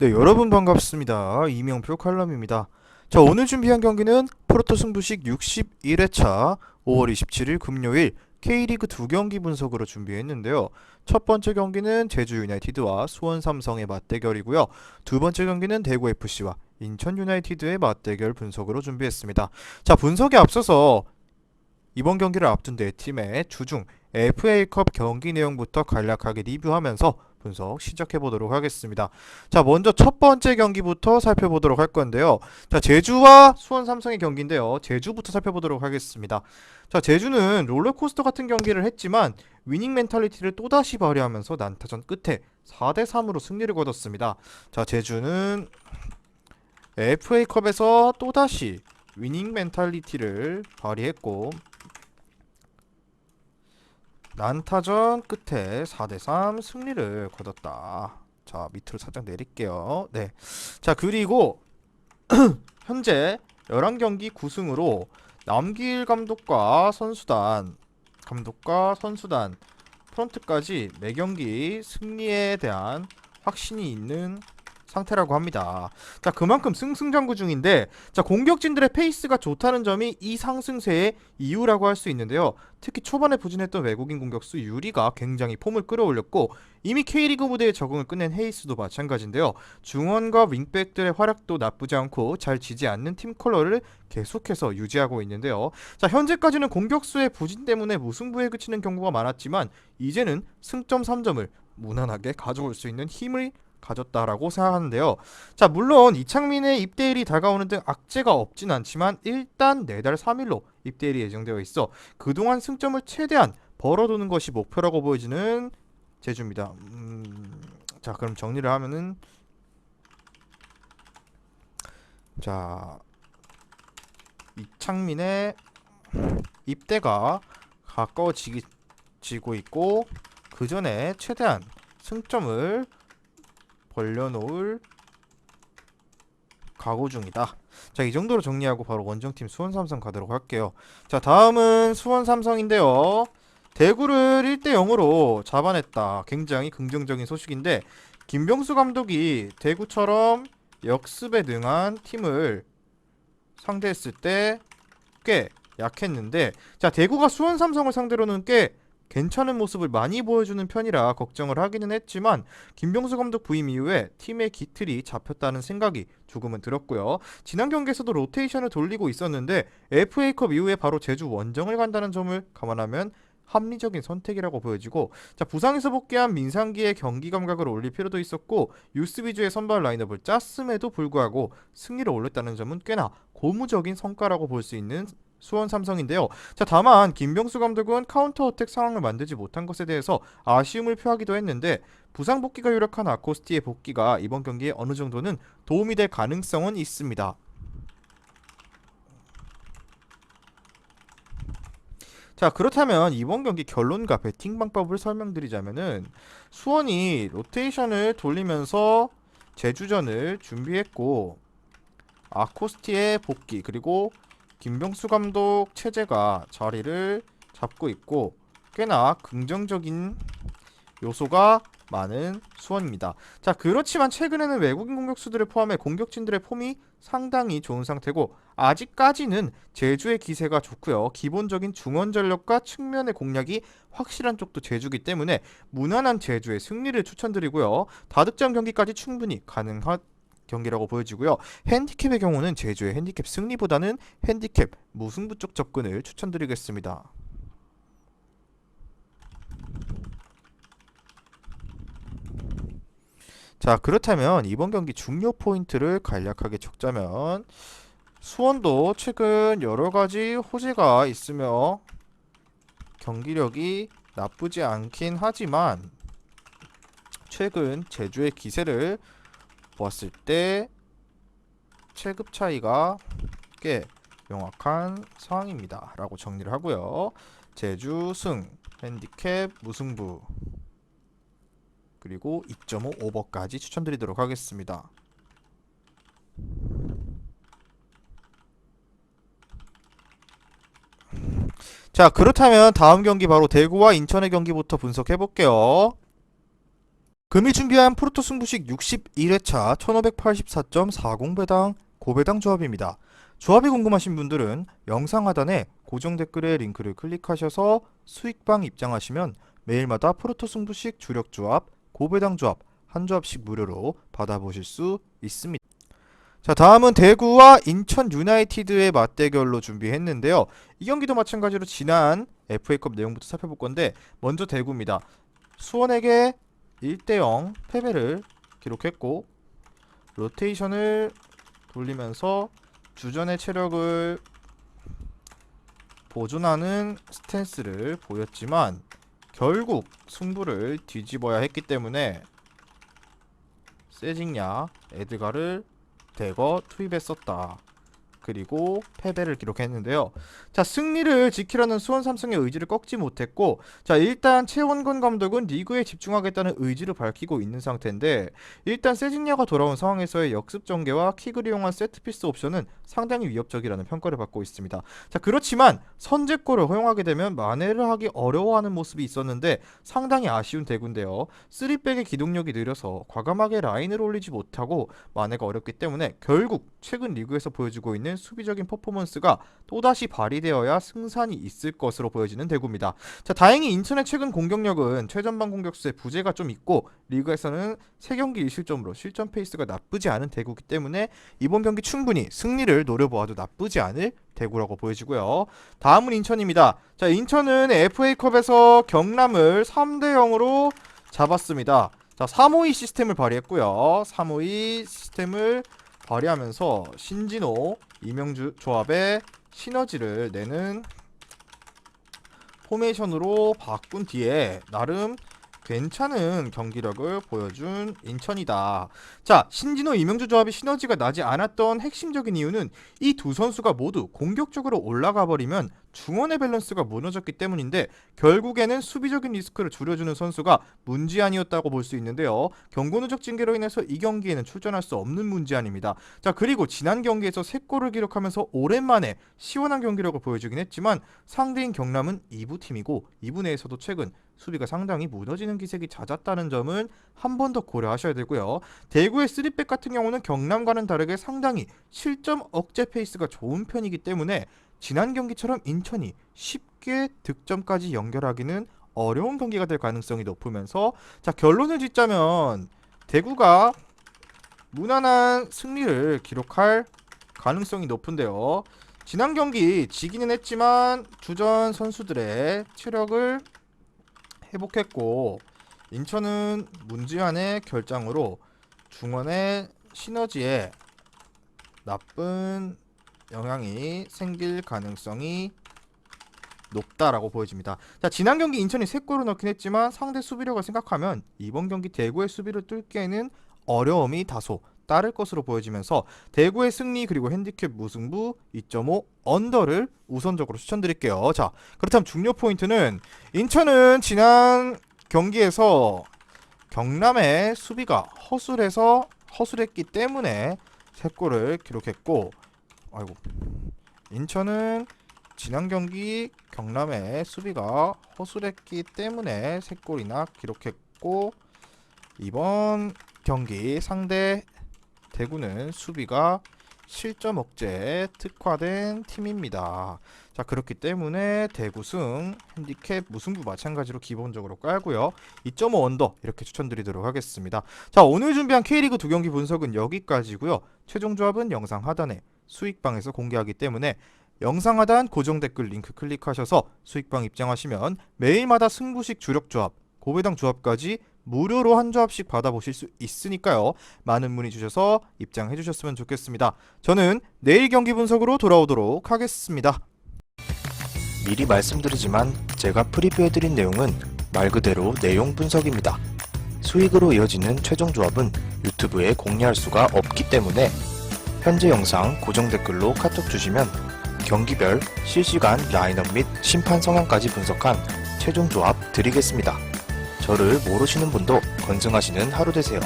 네, 여러분 반갑습니다. 이명표 칼럼입니다. 자, 오늘 준비한 경기는 프로토 승부식 61회차 5월 27일 금요일 K리그 두 경기 분석으로 준비했는데요. 첫 번째 경기는 제주 유나이티드와 수원 삼성의 맞대결이고요. 두 번째 경기는 대구 FC와 인천 유나이티드의 맞대결 분석으로 준비했습니다. 자, 분석에 앞서서 이번 경기를 앞둔 네 팀의 주중 FA컵 경기 내용부터 간략하게 리뷰하면서 분석 시작해 보도록 하겠습니다. 자, 먼저 첫 번째 경기부터 살펴보도록 할 건데요. 자, 제주와 수원 삼성의 경기인데요. 제주부터 살펴보도록 하겠습니다. 자, 제주는 롤러코스터 같은 경기를 했지만 위닝 멘탈리티를 또다시 발휘하면서 난타전 끝에 4대 3으로 승리를 거뒀습니다. 자, 제주는 FA컵에서 또다시 위닝 멘탈리티를 발휘했고 난타전 끝에 4대3 승리를 거뒀다. 자, 밑으로 살짝 내릴게요. 네. 자, 그리고 현재 11경기 9승으로 남길 감독과 선수단, 감독과 선수단, 프런트까지 매경기 승리에 대한 확신이 있는 상태라고 합니다. 자, 그만큼 승승장구 중인데, 자, 공격진들의 페이스가 좋다는 점이 이 상승세의 이유라고 할 수 있는데요. 특히 초반에 부진했던 외국인 공격수 유리가 굉장히 폼을 끌어올렸고, 이미 K리그 무대에 적응을 끝낸 헤이스도 마찬가지인데요. 중원과 윙백들의 활약도 나쁘지 않고 잘 지지 않는 팀 컬러를 계속해서 유지하고 있는데요. 자, 현재까지는 공격수의 부진 때문에 무승부에 그치는 경우가 많았지만, 이제는 승점 3점을 무난하게 가져올 수 있는 힘을 가졌다라고 생각하는데요. 자, 물론 이창민의 입대일이 다가오는 등 악재가 없진 않지만 일단 내달 3일로 입대일이 예정되어 있어 그동안 승점을 최대한 벌어두는 것이 목표라고 보여지는 제주입니다. 음, 자, 그럼 정리를 하면은 자, 이창민의 입대가 가까워지고 있고 그 전에 최대한 승점을 벌려놓을 각오 중이다. 자, 이 정도로 정리하고 바로 원정팀 수원 삼성 가도록 할게요. 자, 다음은 수원 삼성인데요. 대구를 1대 0으로 잡아냈다. 굉장히 긍정적인 소식인데 김병수 감독이 대구처럼 역습에 능한 팀을 상대했을 때 꽤 약했는데 자, 대구가 수원 삼성을 상대로는 꽤 괜찮은 모습을 많이 보여주는 편이라 걱정을 하기는 했지만 김병수 감독 부임 이후에 팀의 기틀이 잡혔다는 생각이 조금은 들었고요. 지난 경기에서도 로테이션을 돌리고 있었는데 FA컵 이후에 바로 제주 원정을 간다는 점을 감안하면 합리적인 선택이라고 보여지고 자 부상에서 복귀한 민상기의 경기 감각을 올릴 필요도 있었고 유스 위주의 선발 라인업을 짰음에도 불구하고 승리를 올렸다는 점은 꽤나 고무적인 성과라고 볼 수 있는 수원 삼성인데요. 자 다만 김병수 감독은 카운터 어택 상황을 만들지 못한 것에 대해서 아쉬움을 표하기도 했는데 부상 복귀가 유력한 아코스티의 복귀가 이번 경기에 어느 정도는 도움이 될 가능성은 있습니다. 자 그렇다면 이번 경기 결론과 배팅 방법을 설명드리자면은 수원이 로테이션을 돌리면서 제주전을 준비했고 아코스티의 복귀 그리고 김병수 감독 체제가 자리를 잡고 있고 꽤나 긍정적인 요소가 많은 수원입니다. 자 그렇지만 최근에는 외국인 공격수들을 포함해 공격진들의 폼이 상당히 좋은 상태고 아직까지는 제주의 기세가 좋고요. 기본적인 중원 전력과 측면의 공략이 확실한 쪽도 제주기 때문에 무난한 제주의 승리를 추천드리고요. 다득점 경기까지 충분히 가능한 경기라고 보여지고요. 핸디캡의 경우는 제주의 핸디캡 승리보다는 핸디캡 무승부 쪽 접근을 추천드리겠습니다. 자 그렇다면 이번 경기 중요 포인트를 간략하게 적자면 수원도 최근 여러 가지 호재가 있으며 경기력이 나쁘지 않긴 하지만 최근 제주의 기세를 보았을 때 체급 차이가 꽤 명확한 상황입니다. 라고 정리를 하고요. 제주 승, 핸디캡 무승부 그리고 2.5 오버까지 추천드리도록 하겠습니다. 자 그렇다면 다음 경기 바로 대구와 인천의 경기부터 분석해 볼게요. 금일 준비한 프로토 승부식 61회차 1584.40배당 고배당 조합입니다. 조합이 궁금하신 분들은 영상 하단에 고정 댓글에 링크를 클릭하셔서 수익방 입장하시면 매일마다 프로토 승부식 주력 조합, 고배당 조합 한 조합씩 무료로 받아보실 수 있습니다. 자 다음은 대구와 인천 유나이티드의 맞대결로 준비했는데요. 이 경기도 마찬가지로 지난 FA컵 내용부터 살펴볼 건데 먼저 대구입니다. 수원에게 1대0 패배를 기록했고 로테이션을 돌리면서 주전의 체력을 보존하는 스탠스를 보였지만 결국 승부를 뒤집어야 했기 때문에 세징야 에드가를 대거 투입했었다. 그리고 패배를 기록했는데요. 자, 승리를 지키려는 수원 삼성의 의지를 꺾지 못했고, 자, 일단 최원건 감독은 리그에 집중하겠다는 의지를 밝히고 있는 상태인데, 일단 세징야가 돌아온 상황에서의 역습 전개와 킥을 이용한 세트피스 옵션은 상당히 위협적이라는 평가를 받고 있습니다. 자, 그렇지만 선제골을 허용하게 되면 만회를 하기 어려워하는 모습이 있었는데 상당히 아쉬운 대구인데요. 3백의 기동력이 느려서 과감하게 라인을 올리지 못하고 만회가 어렵기 때문에 결국 최근 리그에서 보여주고 있는 수비적인 퍼포먼스가 또다시 발휘되어야 승산이 있을 것으로 보여지는 대구입니다. 자, 다행히 인천의 최근 공격력은 최전방 공격수의 부재가 좀 있고 리그에서는 3경기 1실점으로 실점 페이스가 나쁘지 않은 대구기 때문에 이번 경기 충분히 승리를 노려보아도 나쁘지 않을 대구라고 보여지고요. 다음은 인천입니다. 자, 인천은 FA컵에서 경남을 3대 0으로 잡았습니다. 자, 352 시스템을 발휘했고요. 352 시스템을 발휘하면서 신진호, 이명주 조합의 시너지를 내는 포메이션으로 바꾼 뒤에 나름 괜찮은 경기력을 보여준 인천이다. 자, 신진호 이명주 조합이 시너지가 나지 않았던 핵심적인 이유는 이 두 선수가 모두 공격적으로 올라가 버리면 중원의 밸런스가 무너졌기 때문인데 결국에는 수비적인 리스크를 줄여주는 선수가 문지안이었다고 볼 수 있는데요. 경고 누적 징계로 인해서 이 경기에는 출전할 수 없는 문지안입니다. 자, 그리고 지난 경기에서 3골을 기록하면서 오랜만에 시원한 경기력을 보여주긴 했지만 상대인 경남은 2부 팀이고 2부 내에서도 최근 수비가 상당히 무너지는 기색이 잦았다는 점은 한 번 더 고려하셔야 되고요. 대구의 3백 같은 경우는 경남과는 다르게 상당히 실점 억제 페이스가 좋은 편이기 때문에 지난 경기처럼 인천이 쉽게 득점까지 연결하기는 어려운 경기가 될 가능성이 높으면서 자 결론을 짓자면 대구가 무난한 승리를 기록할 가능성이 높은데요. 지난 경기 지기는 했지만 주전 선수들의 체력을 회복했고 인천은 문지환의 결장으로 중원의 시너지에 나쁜 영향이 생길 가능성이 높다라고 보여집니다. 자 지난 경기 인천이 3골을 넣긴 했지만 상대 수비력을 생각하면 이번 경기 대구의 수비를 뚫기에는 어려움이 다소 따를 것으로 보여지면서 대구의 승리 그리고 핸디캡 무승부 2.5 언더를 우선적으로 추천드릴게요. 자 그렇다면 중요 포인트는 인천은 지난 경기에서 경남의 수비가 허술해서 허술했기 때문에 3골을 기록했고 아이고 인천은 지난 경기 경남의 수비가 허술했기 때문에 3골이나 기록했고 이번 경기 상대 대구는 수비가 실점 억제에 특화된 팀입니다. 자 그렇기 때문에 대구승 핸디캡 무승부 마찬가지로 기본적으로 깔고요. 2.5 언더 이렇게 추천드리도록 하겠습니다. 자 오늘 준비한 K리그 두 경기 분석은 여기까지고요. 최종 조합은 영상 하단에 수익방에서 공개하기 때문에 영상 하단 고정 댓글 링크 클릭하셔서 수익방 입장하시면 매일마다 승부식 주력 조합, 고배당 조합까지 무료로 한 조합씩 받아보실 수 있으니까요. 많은 문의 주셔서 입장해 주셨으면 좋겠습니다. 저는 내일 경기 분석으로 돌아오도록 하겠습니다. 미리 말씀드리지만 제가 프리뷰해드린 내용은 말 그대로 내용 분석입니다. 수익으로 이어지는 최종 조합은 유튜브에 공개할 수가 없기 때문에 현재 영상 고정 댓글로 카톡 주시면 경기별 실시간 라인업 및 심판 성향까지 분석한 최종 조합 드리겠습니다. 저를 모르시는 분도 건승하시는 하루 되세요.